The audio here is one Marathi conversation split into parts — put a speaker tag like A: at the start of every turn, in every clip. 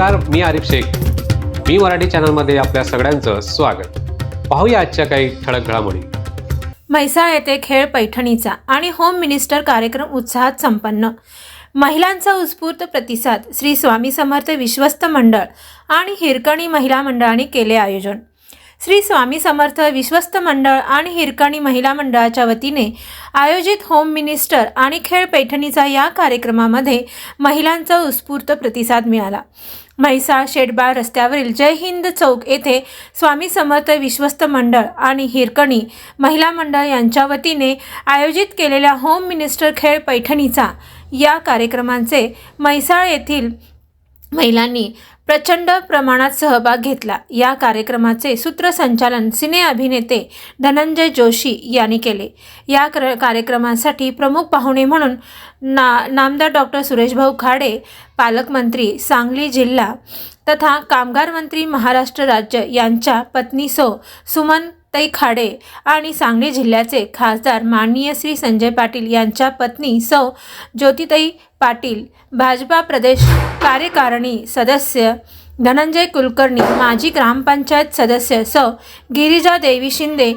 A: नमस्कार मी आरिफ शेख. मी मराठी चॅनलमध्ये आपल्या सगळ्यांचं स्वागत. पाहूया आजच्या काही ठळक घडामोडी.
B: म्हैसाळ येथे खेळ पैठणीचा आणि होम मिनिस्टर कार्यक्रम उत्साहात संपन्न. महिलांचा उत्स्फूर्त प्रतिसाद श्री स्वामी समर्थ विश्वस्त मंडळ आणि हिरकणी महिला मंडळाने केले आयोजन. श्री स्वामी समर्थ विश्वस्त मंडळ आणि हिरकणी महिला मंडळाच्या वतीने आयोजित होम मिनिस्टर आणि खेळ पैठणीचा या कार्यक्रमामध्ये महिलांचा उत्स्फूर्त प्रतिसाद मिळाला. म्हैसाळ शेडबाळ रस्त्यावरील जय हिंद चौक येथे स्वामी समर्थ विश्वस्त मंडळ आणि हिरकणी महिला मंडळ यांच्या वतीने आयोजित केलेल्या होम मिनिस्टर खेळ पैठणीचा या कार्यक्रमांचे म्हैसाळ येथील महिलांनी प्रचंड प्रमाणात सहभाग घेतला. या कार्यक्रमाचे सूत्रसंचालन सिने अभिनेते धनंजय जोशी यांनी केले. या क्र कार्यक्रमासाठी प्रमुख पाहुणे म्हणून ना नामदार डॉक्टर सुरेशभाऊ खाडे पालकमंत्री सांगली जिल्हा तथा कामगार मंत्री महाराष्ट्र राज्य यांच्या पत्नी सौ सुमन तई खाडे आणि सांगली जिल्ह्याचे खासदार माननीय श्री संजय पाटील यांच्या पत्नी सौ ज्योतिताई पाटील भाजपा प्रदेश कार्यकारिणी सदस्य धनंजय कुलकर्णी माजी ग्रामपंचायत सदस्य सौ गिरिजा देवी शिंदे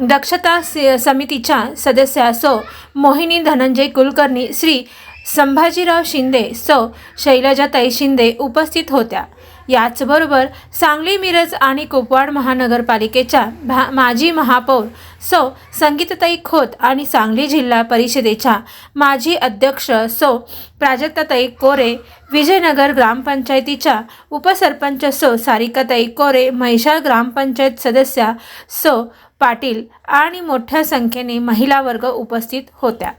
B: दक्षता स- समितीच्या सदस्या सौ मोहिनी धनंजय कुलकर्णी श्री संभाजीराव शिंदे सौ शैलजाताई शिंदे उपस्थित होत्या. याचबरोबर सांगली मिरज आणि कुपवाड महानगरपालिकेच्या भा माजी महापौर सौ संगीतताई खोत आणि सांगली जिल्हा परिषदेच्या माजी अध्यक्ष सौ प्राजक्ताताई कोरे विजयनगर ग्रामपंचायतीच्या उपसरपंच सौ सारिकाताई कोरे महिषाळ ग्रामपंचायत सदस्या सौ पाटील आणि मोठ्या संख्येने महिला वर्ग उपस्थित होत्या.